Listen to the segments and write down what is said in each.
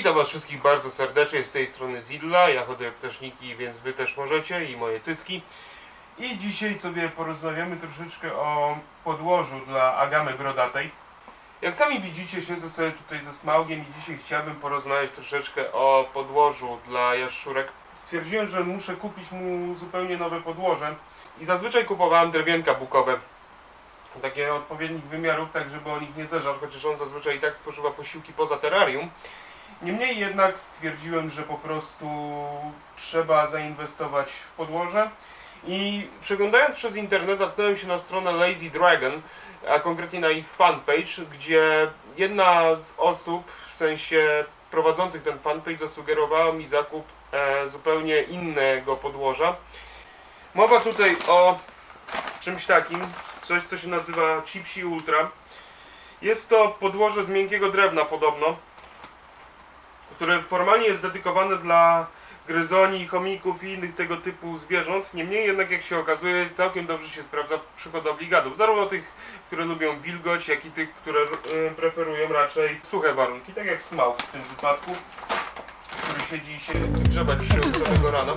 Witam was wszystkich bardzo serdecznie z tej strony Zidla. Ja hoduję ptaszniki, więc wy też możecie i moje cycki. I dzisiaj sobie porozmawiamy troszeczkę o podłożu dla agamy brodatej. Jak sami widzicie, siedzę sobie tutaj ze Smaugiem i dzisiaj chciałbym porozmawiać troszeczkę o podłożu dla jaszczurek. Stwierdziłem, że muszę kupić mu zupełnie nowe podłoże i zazwyczaj kupowałem drewienka bukowe. Takie odpowiednich wymiarów, tak żeby o nich nie zeżarł, chociaż on zazwyczaj i tak spożywa posiłki poza terrarium. Niemniej jednak stwierdziłem, że po prostu trzeba zainwestować w podłoże. I przeglądając przez internet natknąłem się na stronę Lazy Dragon, a konkretnie na ich fanpage, gdzie jedna z osób, w sensie prowadzących ten fanpage, zasugerowała mi zakup e, zupełnie innego podłoża. Mowa tutaj o czymś takim, coś co się nazywa Chipsy Ultra. Jest to podłoże z miękkiego drewna podobno, które formalnie jest dedykowane dla gryzoni, chomików i innych tego typu zwierząt. Niemniej jednak, jak się okazuje, całkiem dobrze się sprawdza przy hodowli gadów. Zarówno tych, które lubią wilgoć, jak i tych, które y, preferują raczej suche warunki, tak jak smaug w tym wypadku, który siedzi i się grzewa dzisiaj od samego rana.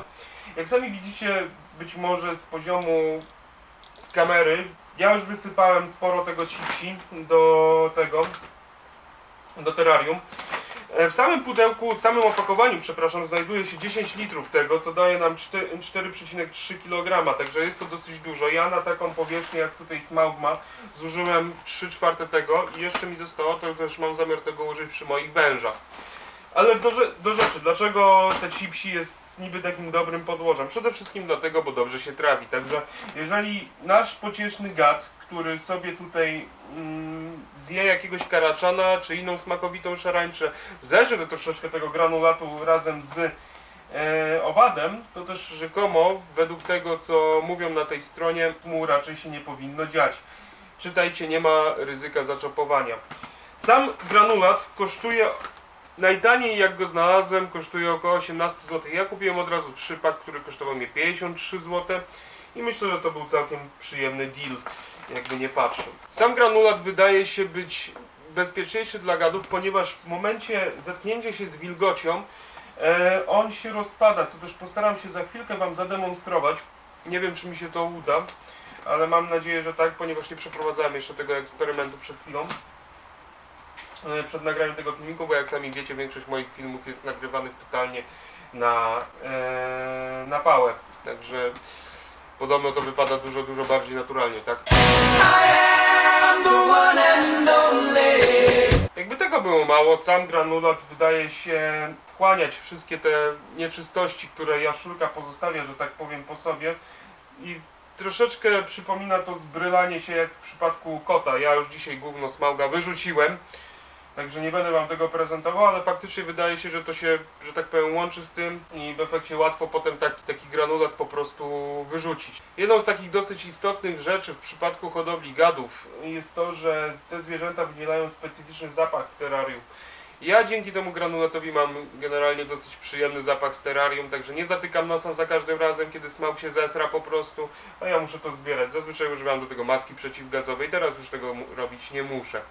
Jak sami widzicie, być może z poziomu kamery, ja już wysypałem sporo tego chipsi do tego, do terrarium. E, W samym pudełku, w samym opakowaniu, przepraszam, znajduje się 10 litrów tego, co daje nam 4 4,3 kg, także jest to dosyć dużo. Ja na taką powierzchnię, jak tutaj Smaug ma, zużyłem 3 czwarte tego i jeszcze mi zostało, to też mam zamiar tego użyć przy moich wężach. Ale do, do rzeczy, dlaczego te chipsi jest niby takim dobrym podłożem? Przede wszystkim dlatego, bo dobrze się trawi. Także jeżeli nasz pocieszny gad, który sobie tutaj mm, zje jakiegoś karaczana czy inną smakowitą szarańczę, zeżre troszeczkę tego granulatu razem z e, owadem, to też rzekomo według tego, co mówią na tej stronie, mu raczej się nie powinno dziać. Czytajcie, nie ma ryzyka zaczopowania. Sam granulat kosztuje Najtaniej jak go znalazłem kosztuje około 18 zł. Ja kupiłem od razu 3 pak, który kosztował mnie 53 zł i myślę, że to był całkiem przyjemny deal, jakby nie patrzył. Sam granulat wydaje się być bezpieczniejszy dla gadów, ponieważ w momencie zetknięcia się z wilgocią e, on się rozpada, co też postaram się za chwilkę Wam zademonstrować. Nie wiem, czy mi się to uda, ale mam nadzieję, że tak, ponieważ nie przeprowadzałem jeszcze tego eksperymentu przed chwilą e, przed nagraniem tego filmiku, bo jak sami wiecie, większość moich filmów jest nagrywanych totalnie na, e, na pałę. Także podobno to wypada dużo, dużo bardziej naturalnie, tak? Jakby tego było mało, sam granulat wydaje się wchłaniać wszystkie te nieczystości, które jaszczurka pozostawia, że tak powiem, po sobie i troszeczkę przypomina to zbrylanie się jak w przypadku kota. Ja już dzisiaj gówno smauga wyrzuciłem, Także nie będę wam tego prezentował, ale faktycznie wydaje się, że to się, że tak powiem, łączy z tym i w efekcie łatwo potem taki, taki granulat po prostu wyrzucić. Jedną z takich dosyć istotnych rzeczy w przypadku hodowli gadów jest to, że te zwierzęta wydzielają specyficzny zapach w terrarium. Ja dzięki temu granulatowi mam generalnie dosyć przyjemny zapach z terrarium, także nie zatykam nosem za każdym razem, kiedy smaug się zesra po prostu, a ja muszę to zbierać. Zazwyczaj używam do tego maski przeciwgazowej, teraz już tego robić nie muszę.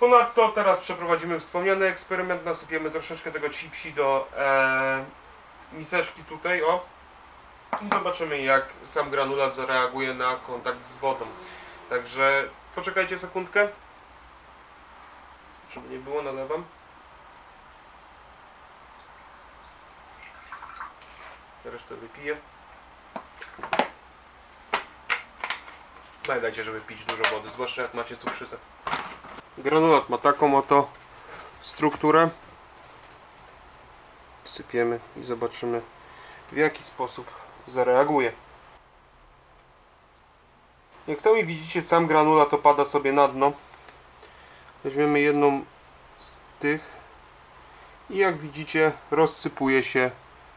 Ponadto teraz przeprowadzimy wspomniany eksperyment, nasypiemy troszeczkę tego chipsi do e, miseczki tutaj, o. I zobaczymy jak sam granulat zareaguje na kontakt z wodą. Także poczekajcie sekundkę. Żeby nie było, nalewam. Resztę wypiję. Pamiętajcie, żeby pić dużo wody, zwłaszcza jak macie cukrzycę. Granulat ma taką oto strukturę. Sypiemy i zobaczymy w jaki sposób zareaguje. Jak sami widzicie, sam granulat opada sobie na dno. Weźmiemy jedną z tych i jak widzicie rozsypuje się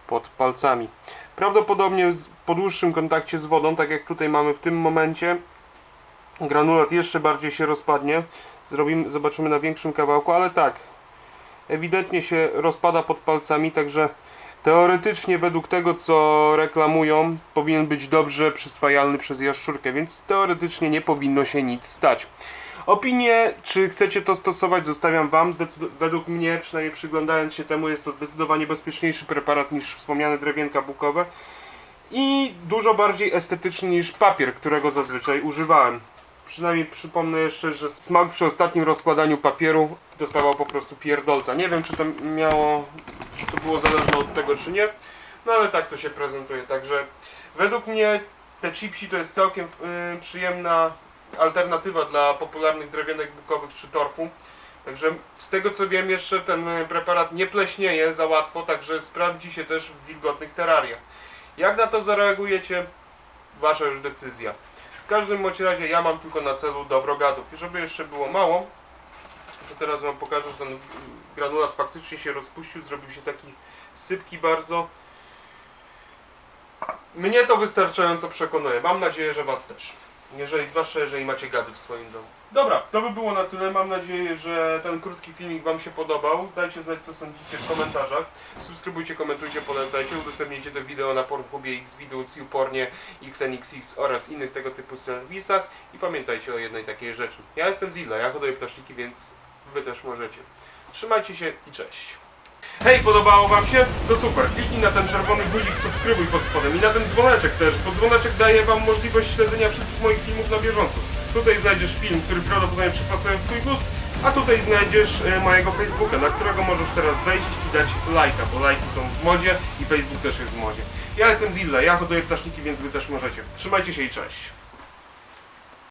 pod palcami. Prawdopodobnie po dłuższym kontakcie z wodą, tak jak tutaj mamy w tym momencie, granulat jeszcze bardziej się rozpadnie. Zrobimy, zobaczymy na większym kawałku, ale tak, ewidentnie się rozpada pod palcami, także teoretycznie według tego co reklamują powinien być dobrze przyswajalny przez jaszczurkę, więc teoretycznie nie powinno się nic stać. Opinie, czy chcecie to stosować, zostawiam Wam. Zdecyd- według mnie, przynajmniej przyglądając się temu, jest to zdecydowanie bezpieczniejszy preparat niż wspomniane drewienka bukowe i dużo bardziej estetyczny niż papier, którego zazwyczaj używałem. Przynajmniej przypomnę jeszcze, że smak przy ostatnim rozkładaniu papieru dostawał po prostu pierdolca. Nie wiem, czy to miało, czy to było zależne od tego, czy nie, no ale tak to się prezentuje. Także według mnie te chipsi to jest całkiem y, przyjemna alternatywa dla popularnych drewienek bukowych czy torfu. Także z tego co wiem jeszcze ten preparat nie pleśnieje za łatwo, także sprawdzi się też w wilgotnych terrariach. Jak na to zareagujecie? Wasza już decyzja. W każdym bądź razie ja mam tylko na celu dobro gadów. I żeby jeszcze było mało, to teraz wam pokażę, że ten granulat faktycznie się rozpuścił, zrobił się taki sypki bardzo. Mnie to wystarczająco przekonuje. Mam nadzieję, że was też. Jeżeli, zwłaszcza jeżeli macie gady w swoim domu. Dobra, to by było na tyle. Mam nadzieję, że ten krótki filmik Wam się podobał. Dajcie znać, co sądzicie w komentarzach. Subskrybujcie, komentujcie, polecajcie. Udostępnijcie to wideo na Pornhubie, Xvideos, YouPornie, XNXX oraz innych tego typu serwisach. I pamiętajcie o jednej takiej rzeczy. Ja jestem Zilla, ja hoduję ptaszniki, więc Wy też możecie. Trzymajcie się i cześć. Hej, podobało Wam się? To super. Kliknij na ten czerwony guzik, subskrybuj pod spodem i na ten dzwoneczek też, bo dzwoneczek daje Wam możliwość śledzenia wszystkich moich filmów na bieżąco. Tutaj znajdziesz film, który prawdopodobnie przypasuje w Twój gust, a tutaj znajdziesz e, mojego Facebooka, na którego możesz teraz wejść i dać lajka, bo lajki są w modzie i Facebook też jest w modzie. Ja jestem Zilla, ja hoduję ptaszniki, więc Wy też możecie. Trzymajcie się i cześć.